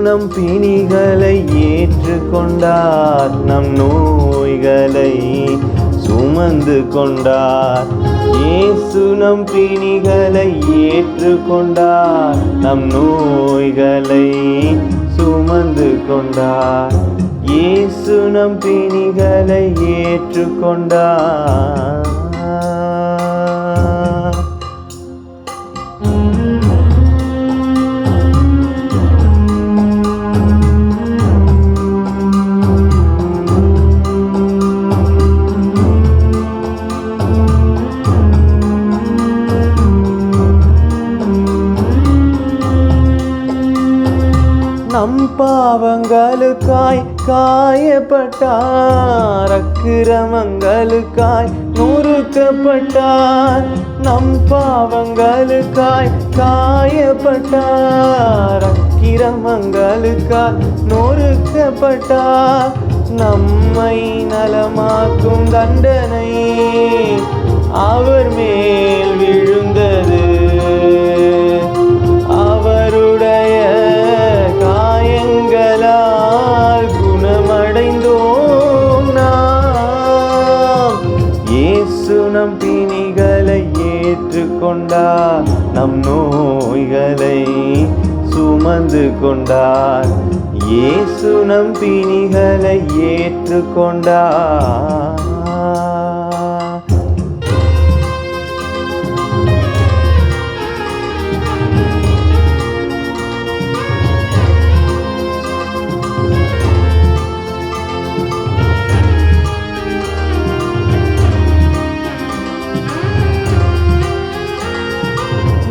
நம் பிணிகளை ஏற்றுக்கொண்டார். நம் நோய்களை சுமந்து கொண்டார். இயேசு நம் பிணிகளை ஏற்றுக்கொண்டார். நம் நோய்களை சுமந்து கொண்டார். இயேசு நம் பிணிகளை ஏற்றுக்கொண்டார். நம் பாவங்களுக்காய் காயப்பட்டார் அக்கிரமங்களுக்காய் நொறுக்கப்பட்டார். நம் பாவங்களுக்காய் காயப்பட்டார் அக்கிரமங்களுக்காய் நொறுக்கப்பட்டார். நம்மை நலமாக்கும் தண்டனை அவர் மேல் இயேசு நம் தீனிகளை ஏற்றுக்கொண்டார் நம் நோய்களை சுமந்து கொண்டார். இயேசு நம் தீனிகளை ஏற்றுக்கொண்டார்.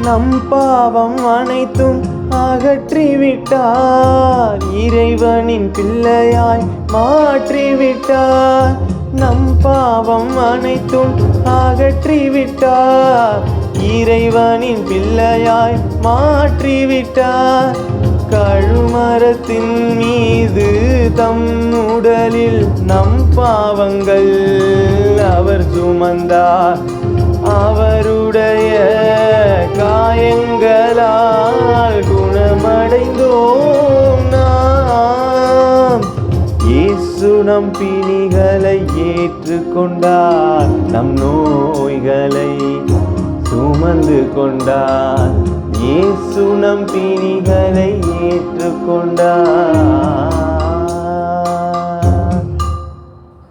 நம் பாவம் அனைத்தும் அகற்றிவிட்டார். இறைவனின் பிள்ளையாய் மாற்றிவிட்டார். நம் பாவம் அனைத்தும் அகற்றிவிட்டார். இறைவனின் பிள்ளையாய் மாற்றிவிட்டார். கழுமரத்தின் மீது தம் உடலில் நம் பாவங்கள் அவர் சுமந்தார். அவரு இயேசு நம் பிணிகளை ஏற்றுக்கொண்டார். நம் நோய்களை சுமந்து கொண்டார். இயேசு நம் பிணிகளை ஏற்றுக்கொண்டார்?